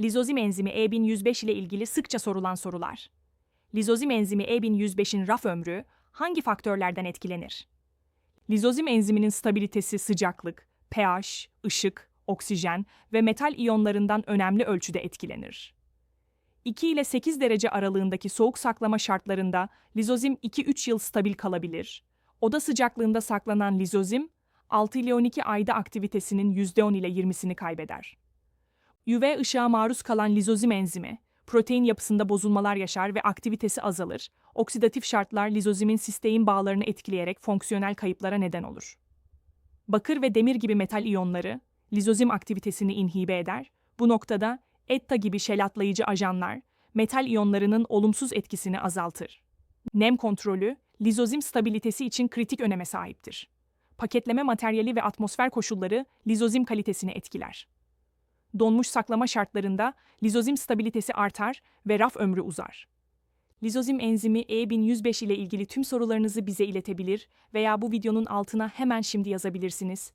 Lizozim enzimi E1105 ile ilgili sıkça sorulan sorular. Lizozim enzimi E1105'in raf ömrü hangi faktörlerden etkilenir? Lizozim enziminin stabilitesi sıcaklık, pH, ışık, oksijen ve metal iyonlarından önemli ölçüde etkilenir. 2 ile 8 derece aralığındaki soğuk saklama şartlarında lizozim 2-3 yıl stabil kalabilir. Oda sıcaklığında saklanan lizozim 6 ile 12 ayda aktivitesinin %10 ile 20'sini kaybeder. UV ışığa maruz kalan lizozim enzimi, protein yapısında bozulmalar yaşar ve aktivitesi azalır. Oksidatif şartlar lizozimin sistein bağlarını etkileyerek fonksiyonel kayıplara neden olur. Bakır ve demir gibi metal iyonları lizozim aktivitesini inhibe eder. Bu noktada ETTA gibi şelatlayıcı ajanlar metal iyonlarının olumsuz etkisini azaltır. Nem kontrolü lizozim stabilitesi için kritik öneme sahiptir. Paketleme materyali ve atmosfer koşulları lizozim kalitesini etkiler. Donmuş saklama şartlarında lizozim stabilitesi artar ve raf ömrü uzar. Lizozim enzimi E1105 ile ilgili tüm sorularınızı bize iletebilir veya bu videonun altına hemen şimdi yazabilirsiniz.